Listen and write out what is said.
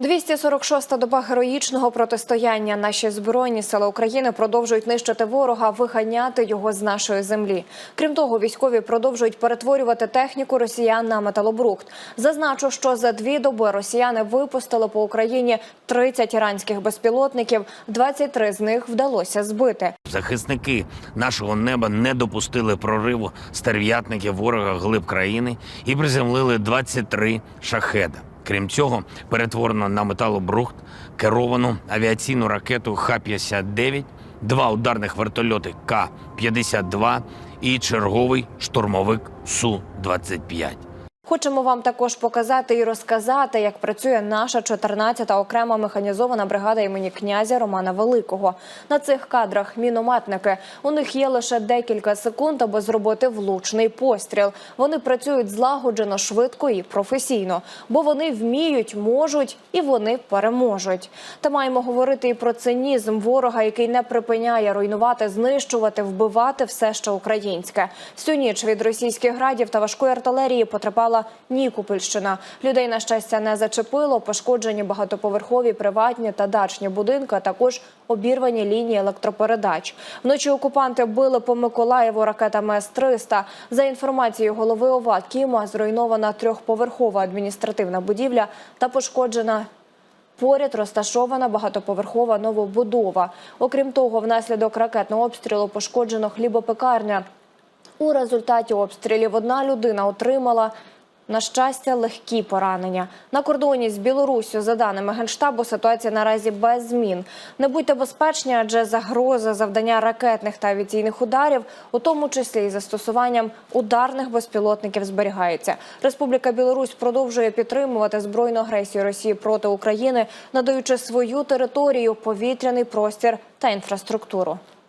246-та доба героїчного протистояння. Наші збройні сили України продовжують нищити ворога, виганяти його з нашої землі. Крім того, військові продовжують перетворювати техніку росіян на металобрухт. Зазначу, що за дві доби росіяни випустили по Україні 30 іранських безпілотників. 23 з них вдалося збити. Захисники нашого неба не допустили прориву стерв'ятників ворога глиб країни і приземлили 23 шахеда. Крім цього, перетворено на металобрухт керовану авіаційну ракету Х-59, два ударних вертольоти К-52 і черговий штурмовик Су-25. Хочемо вам також показати і розказати, як працює наша 14-та окрема механізована бригада імені князя Романа Великого. На цих кадрах мінометники. У них є лише декілька секунд, аби зробити влучний постріл. Вони працюють злагоджено, швидко і професійно, бо вони вміють, можуть і вони переможуть. Та маємо говорити і про цинізм ворога, який не припиняє руйнувати, знищувати, вбивати все, що українське. Всю ніч від російських градів та важкої артилерії потрапила Нікопольщина. Людей на щастя не зачепило. Пошкоджені багатоповерхові, приватні та дачні будинки, а також обірвані лінії електропередач. Вночі окупанти били по Миколаєву ракетами С-300. За інформацією голови ОВА Кіма, зруйнована трьохповерхова адміністративна будівля та пошкоджена Поряд розташована багатоповерхова новобудова. Окрім того, внаслідок ракетного обстрілу пошкоджено хлібопекарня. У результаті обстрілів одна людина отримала. На щастя, легкі поранення на кордоні з Білоруссю, за даними генштабу, ситуація наразі без змін. Не будьте безпечні, адже загроза завдання ракетних та авіаційних ударів, у тому числі і застосуванням ударних безпілотників, зберігається. Республіка Білорусь продовжує підтримувати збройну агресію Росії проти України, надаючи свою територію, повітряний простір та інфраструктуру.